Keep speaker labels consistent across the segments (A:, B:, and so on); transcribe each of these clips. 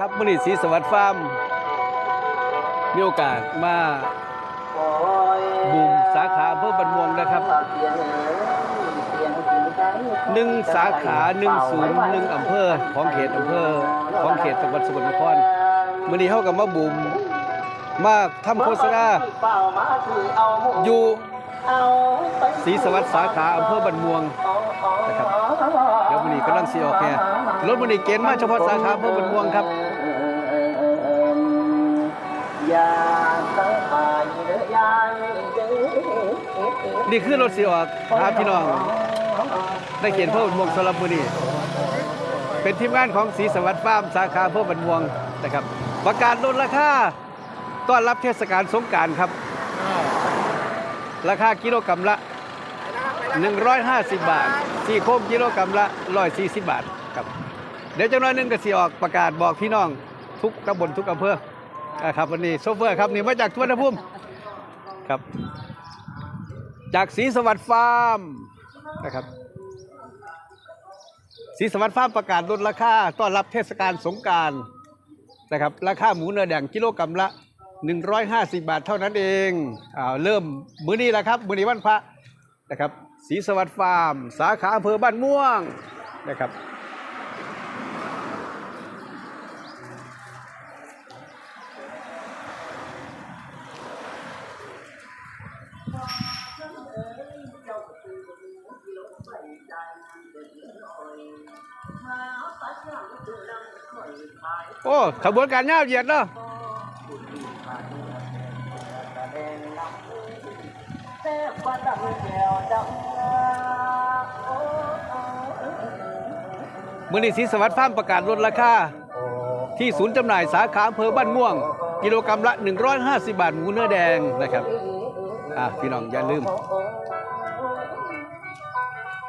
A: ครับมอนีศรีสวัสดิ์ฟาร์มมีโอกาสมาบูมสาขาอำเภอบันมวงนะครับหนึ่งสาขาหนึ่งศูนย์หนึ่งอำเภอของเขตอำเภอของเขตจังหวัดสกลนครมื่อนี้เขากับมาบูมมาทำโฆษณาอยู่ศรีสวัสดิ์สาขาอำเภอบันมวงนะครับ เดี๋ยวมื่อนี้กำลังสีออกแก่รถมื่อนี้เกณฑ์มาเฉพาะสาขาอำเภอบันม่วงครับ
B: อย่าสังหารเด้อยายเด้อ
A: นี่คือรถสีออกพาพี่น้องได้เขียนเพิ่มวงสลับมือนี่เป็นทีมงานของศรีสวัสดิ์ฟาร์มสาขาเพิ่มบันวงนะครับ ประกาศลดราคาต้อนรับเทศกาลสงกรารครับ ราคากิโลกรัมละ 150 บาทสี่โคมกิโลกรัมละ140 บาทครับ เดี๋ยวจังน้อยนึงก็สิออกประกาศบอกพี่น้องทุกตำบลทุกอำเภอครับวันนี้โซเฟอร์ครับนี่มาจากทวนภูมิครับ จากศรีสวัสดิ์ฟาร์มนะครับศรีสวัสดิ์ฟาร์มประกาศลดราคาต้อนรับเทศกาลสงการนะครับราคาหมูเนื้อแดงกิโลกรัมละ 150 บาทเท่านั้นเองอ่าเริ่มมื้อนี้แล้วครับมื้อนี้วันพระ นะครับศรีสวัสดิ์ฟาร์ม สาขาอำเภอบ้านม่วงนะครับโอ้ขบวนการยาวเหยียดเนาะ
B: แซ่ว่าดำแก้วดำโอ้โอ้
A: มือนี้ศรีสวัสดิ์ฟาร์มประกาศลดราคาที่ศูนย์จำหน่ายสาขาอำเภอบ้านม่วง กิโลกรัมละ 150 บาทหมูเนื้อแดงนะครับอะพี่น้องอย่าลืม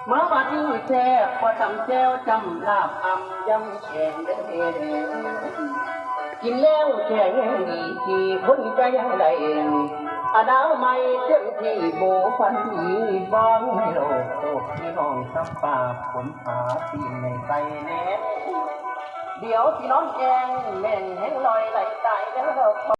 B: มาบัดนี้แซ่บกว่าตำแก้วจำลาบอำยำแข็งเด้อกินแล้วแข็งดีที่คนใจยังได้ อนาไมัยเต็มที่โบฟันดีบ้องให้โลกโลกพี่น้องสัมปาผลหาปีในใจแน่เดี๋ยวพี่น้องแกงแม่งแห้งลอยไหลตายแล้ว